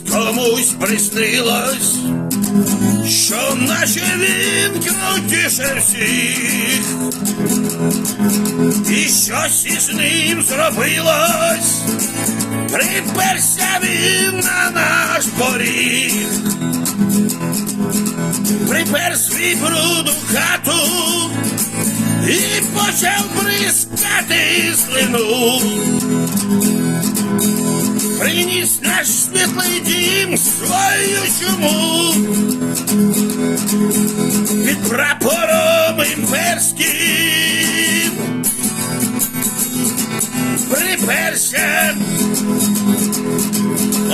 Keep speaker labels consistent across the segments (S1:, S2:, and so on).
S1: комусь приснилось, що наче він крутіше всіх, і щось із ним зробилось, приперся він на наш поріг, припер свій бруду хату і почав бризкати слину. Приніс наш світлий дім свою чуму під прапором імперським приперся,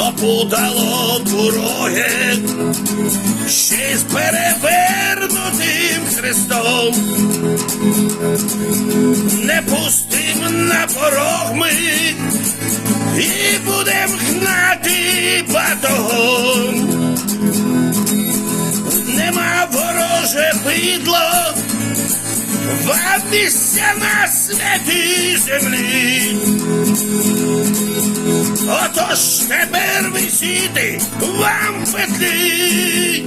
S1: опутало дороги, ще й з перевернутим хрестом. Не пустим на порог ми і будем батогом. Нема вороже бидло, вам місця на святій землі. Отож тепер висіти вам в петлі.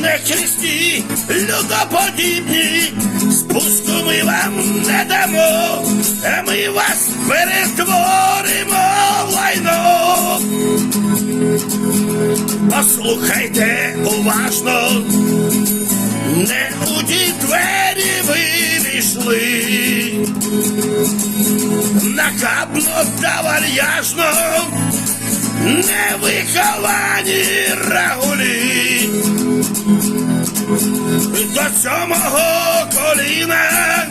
S1: Не хресті, людоподібні, спуску ми вам не дамо, а ми вас перетворимо Послухайте уважно, не у ті двері ви війшли, нахабно та вальяжно, невиховані рагулі. До сьомого коліна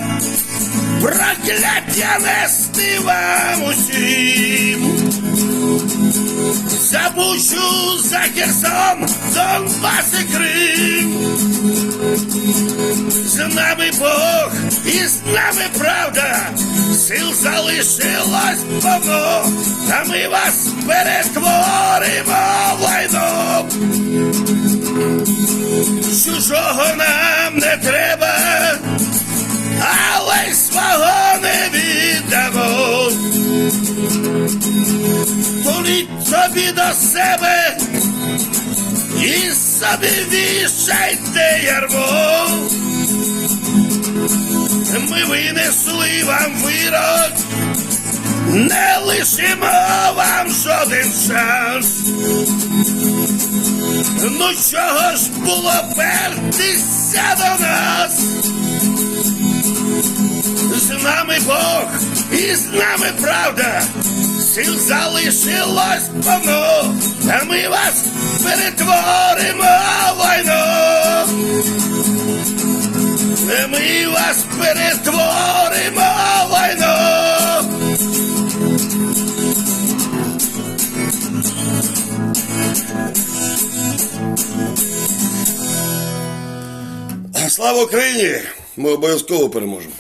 S1: прокляття нести вам усім. Бучу, за Херсон, Донбас і Крим. З нами Бог і з нами правда, сил залишилось повно, та ми вас перетворимо в. Чужого нам собі до себе і собі вішайте ярмо. Ми винесли вам вирок, не лишимо вам жоден шанс. Ну чого ж було пертися до нас? З нами Бог і з нами правда. Сил залишилось повно, а ми вас перетворимо в лайно. Ми вас перетворимо в лайно. Слава Україні! Ми обов'язково переможемо.